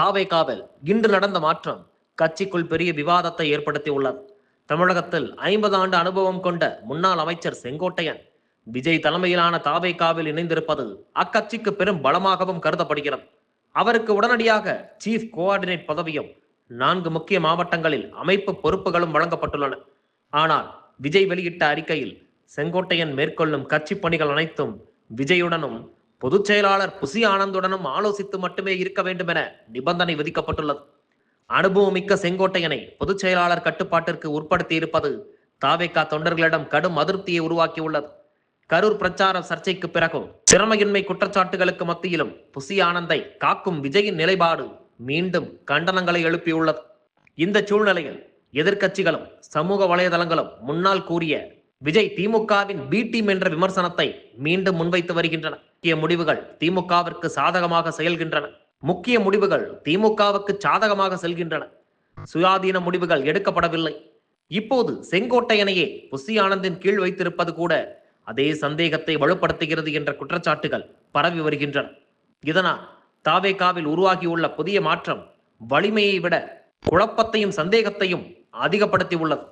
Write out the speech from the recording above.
தாவேகாவில் இன்று நடந்த மாற்றம் கட்சிக்குள் பெரிய விவாதத்தை ஏற்படுத்தி உள்ளது தமிழகத்தில் ஐம்பது ஆண்டு அனுபவம் கொண்ட முன்னாள் அமைச்சர் செங்கோட்டையன் விஜய் தலைமையிலான தாவேகாவில் இணைந்திருப்பது அக்கட்சிக்கு பெரும் பலமாகவும் கருதப்படுகிறது. அவருக்கு உடனடியாக சீஃப் கோஆர்டினேட் பதவியும் நான்கு முக்கிய மாவட்டங்களில் அமைப்பு பொறுப்புகளும் வழங்கப்பட்டுள்ளன. ஆனால் விஜய் வெளியிட்ட அறிக்கையில் செங்கோட்டையன் மேற்கொள்ளும் கட்சி பணிகள் அனைத்தும் விஜயுடனும் பொதுச் செயலாளர் புசி ஆனந்துடனும் ஆலோசித்து மட்டுமே இருக்க வேண்டும் என நிபந்தனை விதிக்கப்பட்டுள்ளது. அனுபவமிக்க செங்கோட்டையனை பொதுச் செயலாளர் கட்டுப்பாட்டிற்கு உட்படுத்தி இருப்பது தாவேக்கா தொண்டர்களிடம் கடும் அதிருப்தியை உருவாக்கியுள்ளது. கரூர் பிரச்சார சர்ச்சைக்கு பிறகும் திறமையின்மை குற்றச்சாட்டுகளுக்கு மத்தியிலும் புசி ஆனந்தை காக்கும் விஜயின் நிலைப்பாடு மீண்டும் கண்டனங்களை எழுப்பியுள்ளது. இந்த சூழ்நிலையில் எதிர்க்கட்சிகளும் சமூக வலைதளங்களும் முன்னால் கூறிய விஜய் திமுகவின் பி டீம் என்ற விமர்சனத்தை மீண்டும் முன்வைத்து வருகின்றன. முக்கிய முடிவுகள் திமுகவிற்கு சாதகமாக செயல்கின்றன முக்கிய முடிவுகள் திமுகவுக்கு சாதகமாக செல்கின்றன. சுயாதீன முடிவுகள் எடுக்கப்படவில்லை. இப்போது செங்கோட்டையனையே புசி ஆனந்தின் கீழ் வைத்திருப்பது கூட அதே சந்தேகத்தை வலுப்படுத்துகிறது என்ற குற்றச்சாட்டுகள் பரவி வருகின்றன. இதனால் தாவேகாவில் உருவாகியுள்ள புதிய மாற்றம் வலிமையை விட குழப்பத்தையும் சந்தேகத்தையும் அதிகப்படுத்தி உள்ளது